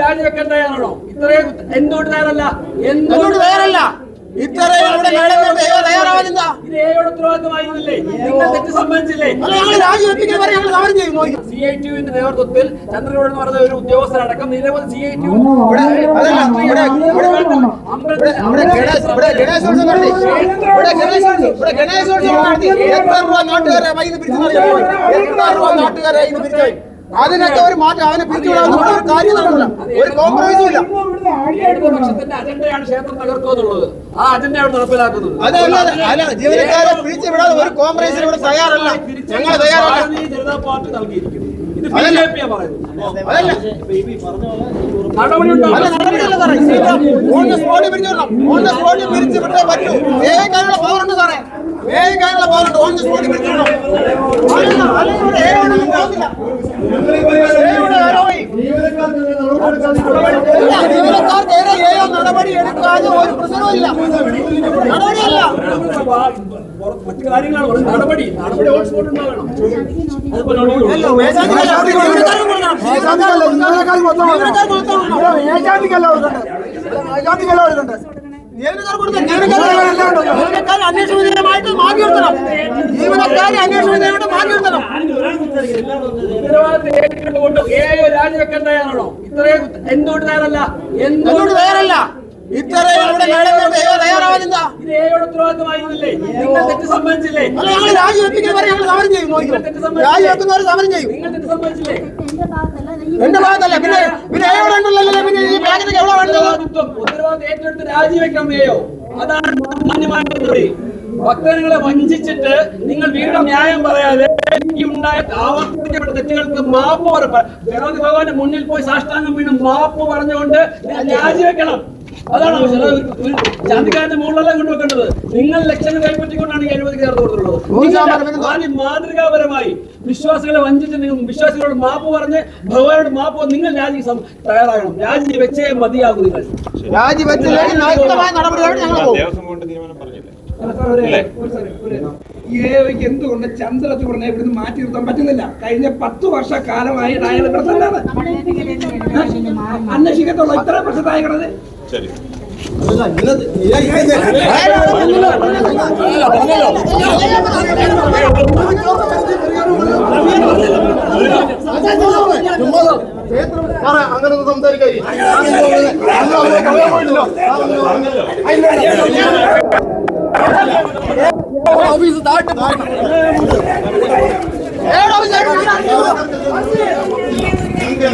രാജിവെക്കാൻ തയ്യാറാണോ? ഇത്രയും എന്തുകൊണ്ട് തയ്യാറല്ല? എന്തുകൊണ്ട് തയ്യാറല്ല? നേതൃത്വത്തിൽ ചന്ദ്രനോട് എന്ന് പറഞ്ഞ ഒരു ഉദ്യോഗസ്ഥരടക്കം നിരവധി സി ഐ ടി ഇവിടെ അതല്ല ഇവിടെ ഇവിടെ ഇവിടെ ഇവിടെ ഗണേശ് ഇവിടെ ഗണേശോത്സവം നടത്തി. ഇവിടെ ഗണേശോത്സവം ഇവിടെ ഗണേശോത്സവം നടത്തി. എത്ര രൂപ നാട്ടുകാരെ നാട്ടുകാരെ ഇത് പിരിച്ചു അതിനൊക്കെ ഒരു മാറ്റം അവനെ പിരിച്ചുവിടാൻ ഒരു കാര്യം നടക്കില്ല ഒരു കോംപ്രമൈസും ഇല്ല. അതല്ലാതെ അല്ല ജീവനക്കാരെ പിരിച്ചു വിടാതെ ഒരു കോംപ്രമൈസിന് ഇവിടെ തയ്യാറല്ല. ഞങ്ങൾ തയ്യാറല്ല. ജനതാ പാർട്ടി നൽകിയിരിക്കുന്നു. പിരിച്ചു വിട്ടേ പറ്റൂ. വേഗക്കാനുള്ള പവർ ഉണ്ട് സാറേ. വേഗക്കാനുള്ള പവർ ഉണ്ട്. ഓൺ ദ സ്പോട്ടിൽ പിരിച്ചു വിടണം അല്ല, അല്ല, ഇവിടെ ഏഴോടൊന്നും പോകുന്നില്ല. ഏഴോട് ആരോയി? ഇല്ല, ജീവനക്കാർക്കെതിരെ ഏഴോ നടപടി എടുക്കാതെ നടപടിയില്ല. ഇല്ല മറ്റു കാര്യങ്ങളാണ് നടപടി. നടപടി ഉണ്ടാകണം. ജീവനക്കാരെ മാറ്റി നിർത്തണം. ജീവനക്കാരെ മാറ്റി നിർത്തണം. രാജിവെക്കാൻ തയ്യാറാണോ? ഇത്രയും എന്തുകൊണ്ട് തയ്യാറല്ല? എന്തുകൊണ്ട് തയ്യാറല്ല? രാജിവെക്കുന്നവർ സമരം ചെയ്യും എന്റെ ഭാഗത്തല്ല പിന്നെ പിന്നെ ഏവിടെ ഉണ്ടല്ലോ പിന്നെ ഈ ബാങ്കിനൊക്കെ എവിടെ ഉത്തരവാദിത്വം ഏറ്റെടുത്ത് രാജിവെക്കാൻ വേയോ അതാണ് മാന്യമായ നടപടി ഭക്തജനങ്ങളെ വഞ്ചിച്ചിട്ട് നിങ്ങൾ വീണ്ടും ന്യായം പറയാതെ ഈ ഉണ്ടായ ആവർത്തിക്കപ്പെട്ട തെറ്റുകൾക്ക് മാപ്പ് പറ ഭഗവാന്റെ മുന്നിൽ പോയി സാഷ്ടാംഗം വീണ്ടും മാപ്പ് പറഞ്ഞുകൊണ്ട് രാജിവെക്കണം അതാണ് ആവശ്യം ഒരു- ഒരു മുകളിലല്ല കൊണ്ടുവെക്കേണ്ടത് നിങ്ങൾ ലക്ഷങ്ങൾ കൈപ്പറ്റിക്കൊണ്ടാണ് ഈ അഴിമതി ചേർത്ത് കൊടുത്തിട്ടുള്ളത്. ആദ്യം മാതൃകാപരമായി വിശ്വാസികളെ വഞ്ചിച്ച് നിങ്ങൾ വിശ്വാസികളോട് മാപ്പ് പറഞ്ഞ് ഭഗവാനോട് മാപ്പ് നിങ്ങൾ രാജി തയ്യാറാകണം. രാജി വെച്ചേ മതിയാകും നിങ്ങൾ. രാജി ഏവയ്ക്ക് എന്തുകൊണ്ട് ചന്ദ്രത്ത് ഉടനെ ഇവിടുന്ന് മാറ്റി നിർത്താൻ പറ്റുന്നില്ല? കഴിഞ്ഞ പത്ത് വർഷക്കാലമായി അയാൾ തന്നെയാണ് അന്വേഷിക്കത്തുള്ളൂ. ഇത്ര പ്രശ്നത്തായി കിടന്നത്. ശരി. അങ്ങനെ സംസാരിക്കായി പൈസ ഇല്ലാതെ വേണ്ടല്ലോ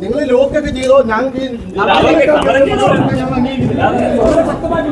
നിങ്ങൾ ലോക്കൊക്കെ ചെയ്തോ? ഞാൻ ശക്തമായി